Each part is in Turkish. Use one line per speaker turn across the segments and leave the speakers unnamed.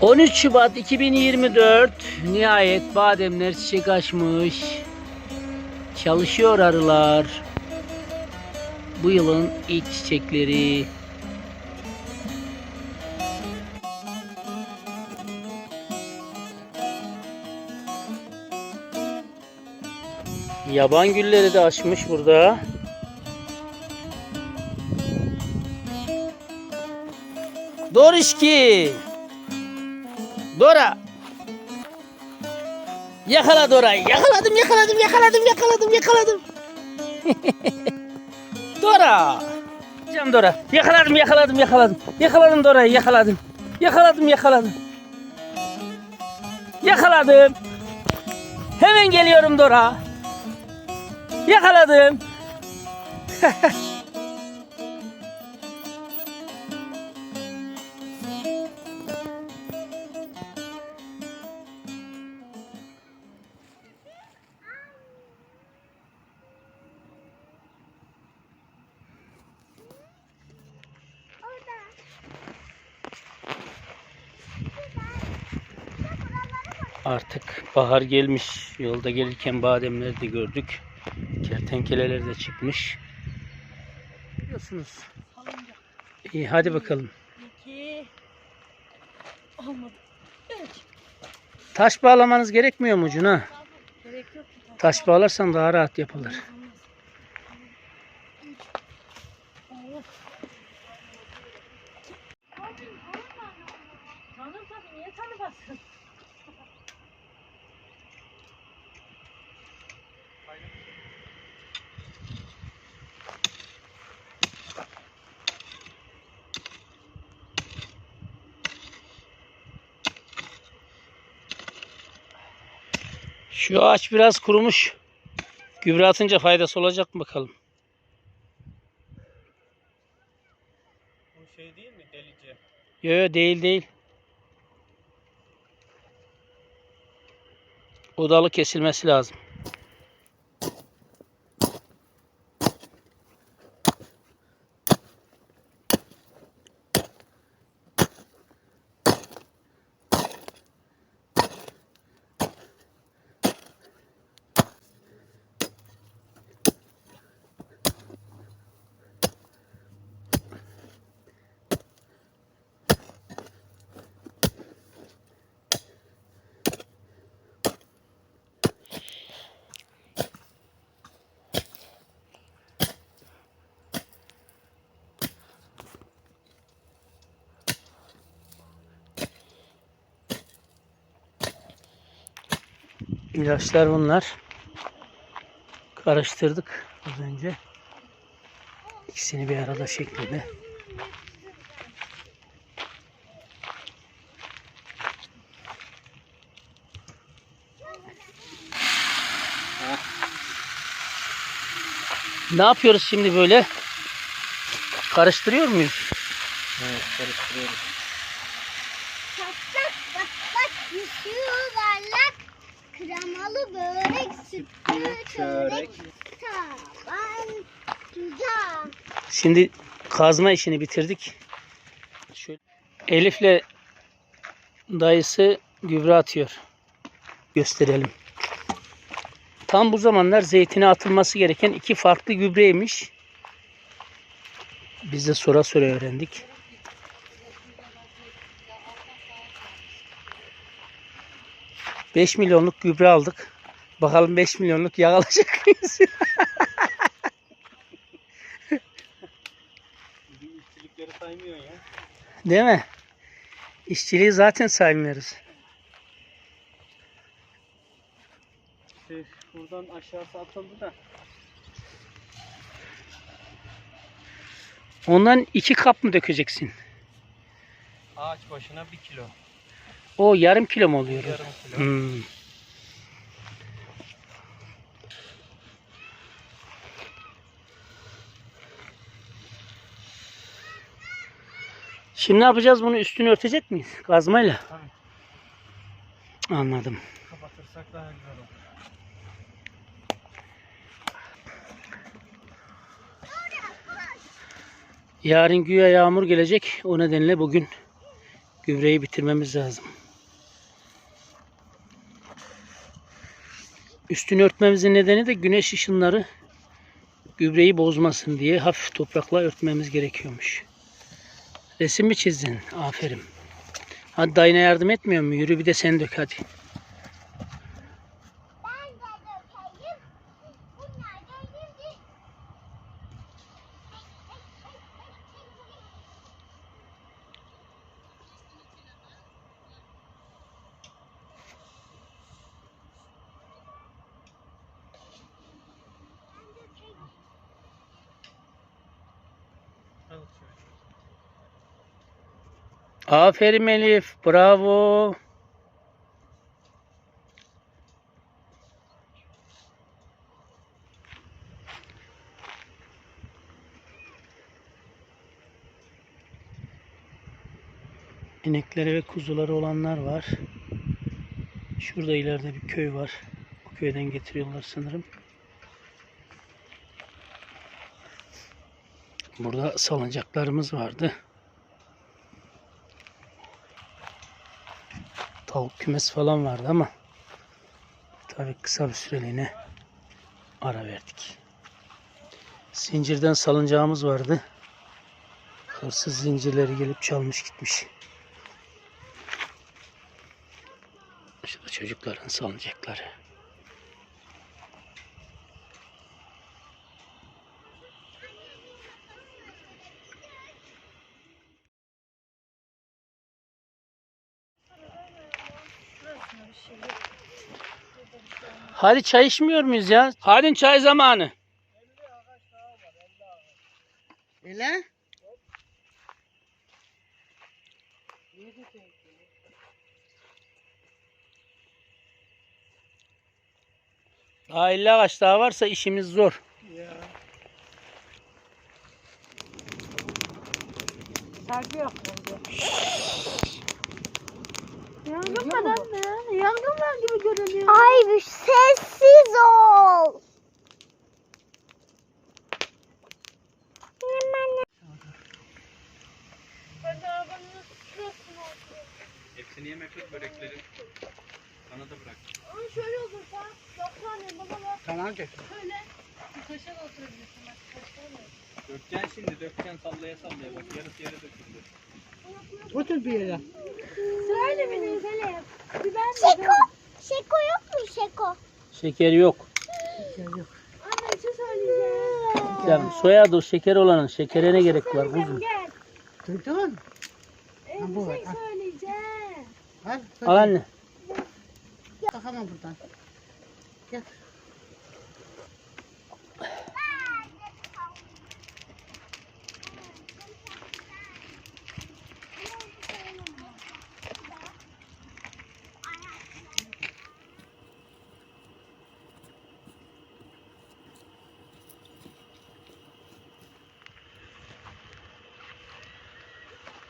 13 Şubat 2024 nihayet bademler çiçek açmış. Çalışıyor arılar. Bu yılın ilk çiçekleri. Yaban gülleri de açmış burada. Dorişki. Dora. Yakala Dora'yı. Yakaladım, yakaladım, yakaladım, yakaladım, yakaladım. Dora. Can Dora. Yakaladım, yakaladım, yakaladım. Yakaladım Dora'yı, yakaladım. Yakaladım, yakaladım. Yakaladım. Hemen geliyorum Dora. Yakaladım. Artık bahar gelmiş. Yolda gelirken bademleri de gördük. Kertenkeleler de çıkmış. Biliyorsunuz. İyi hadi bakalım.
İki. Olmadı. Üç.
Taş bağlamanız gerekmiyor mu ucuna?
Gerek yok.
Taş bağlarsan daha rahat yapılır.
Tanır tabii niye tanımazsın?
Şu ağaç biraz kurumuş. Gübre atınca faydası olacak mı bakalım.
Bu şey değil mi delice?
Yo yo değil değil. O dalı kesilmesi lazım. İlaçlar bunlar. Karıştırdık az önce. İkisini bir arada şeklinde. Ne yapıyoruz şimdi böyle? Karıştırıyor muyuz?
Evet karıştırıyoruz.
Patlak patlak yuvarlak kremalı börek sütlü çörek taban güzel.
Şimdi kazma işini bitirdik. Şöyle Elif'le dayısı gübre atıyor. Gösterelim. Tam bu zamanlar zeytine atılması gereken iki farklı gübreymiş. Biz de sonra sonra öğrendik. Beş milyonluk gübre aldık. Bakalım 5 milyonluk yağ alacak mıyız?
İşçilikleri saymıyor ya.
Değil mi? İşçiliği zaten saymıyoruz.
Şey, buradan aşağısı atıldı da.
Ondan iki kap mı dökeceksin?
Ağaç başına bir kilo.
O yarım kilo mu oluyor?
Yarım kilo.
Hmm. Şimdi ne yapacağız? Bunu üstünü örtecek miyiz? Kazmayla.
Tabii.
Anladım.
Kapatırsak daha güzel olur.
Yarın güya yağmur gelecek. O nedenle bugün Gübreyi bitirmemiz lazım. Üstünü örtmemizin nedeni de güneş ışınları gübreyi bozmasın diye hafif toprakla örtmemiz gerekiyormuş. Resim mi çizdin? Aferin. Hadi dayına yardım etmiyor mu? Yürü bir de sen dök hadi.
Ben de dökeyim. Bunlar da şimdi.
Al şöyle.
Aferin Elif. Bravo. İnekleri ve kuzuları olanlar var. Şurada ileride bir köy var. O köyden getiriyorlar sanırım. Burada salıncaklarımız vardı. tavuk kümesi falan vardı ama tabii kısa bir süreliğine ara verdik. Zincirden salıncağımız vardı. Hırsız zincirleri gelip çalmış gitmiş. Şurada çocukların salıncakları.
Şurasında bir şey yok.
Hadi çay içmiyor muyuz ya? Hadi çay zamanı.
Öyle?
Daha 50 ağaç daha varsa işimiz zor.
Sargı yok bence. Yangın var anne. Yangın var gibi görünüyor.
Ay bir sessiz ol.
Hepsini yemek yok börekleri. Bana da bırak.
Ama şöyle olursa. Yok anne bana bak.
Tamam geç.
Şöyle. Bir taşa da oturabilirsin. Bak da.
Dökeceksin şimdi dökeceksin sallaya sallaya bak yarısı yere döküldü.
Otur bir yere.
Söyle beni söyle. Biber
Şeko. Şeko yok mu Şeko?
Şeker yok.
Anne bir şey söyleyeceğim.
Ya soyadı şeker olanın şekere ne gerek var kuzum?
Gel.
Duydun?
Ee,
Ha, bu
bir
var,
şey
ha.
söyleyeceğim.
Al.
Al anne.
Kalkamam buradan. Gel.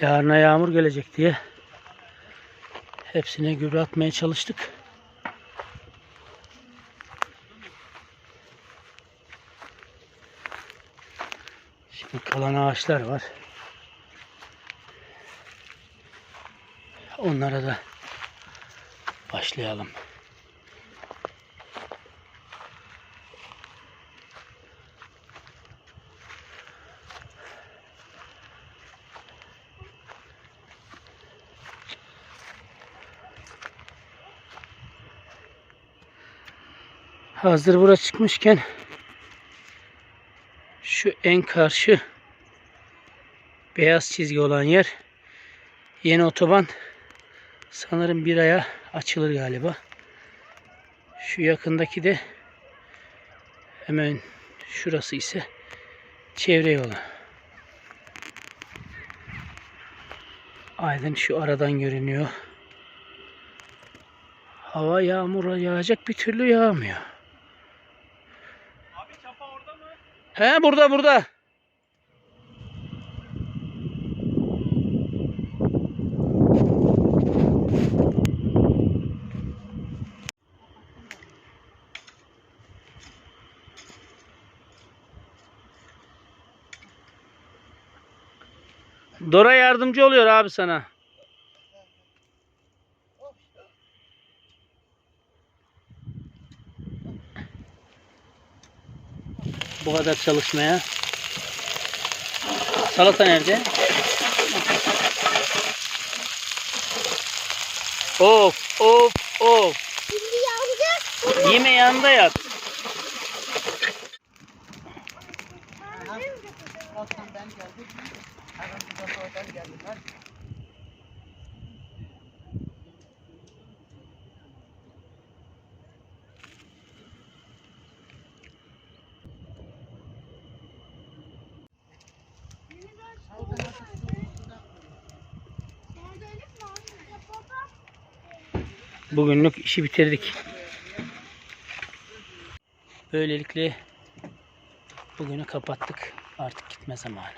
Yarına yağmur gelecek diye hepsine gübre atmaya çalıştık. Şimdi kalan ağaçlar var. Onlara da başlayalım. Hazır bura çıkmışken şu en karşı beyaz çizgi olan yer yeni otoban sanırım bir aya açılır galiba. Şu yakındaki de hemen şurası ise çevre yolu. Aydın şu aradan görünüyor. Hava yağmur yağacak bir türlü yağmıyor.
Abi çapa orada mı?
He burada burada. Dora yardımcı oluyor abi sana. Bu kadar çalışmaya. Salata nerede? Of of of.
Şimdi yandı.
Yeme yanında yat.
Ben geldim. Aramızda oradan geldiler.
Bugünlük işi bitirdik. Böylelikle bugünü kapattık. Artık gitme zamanı.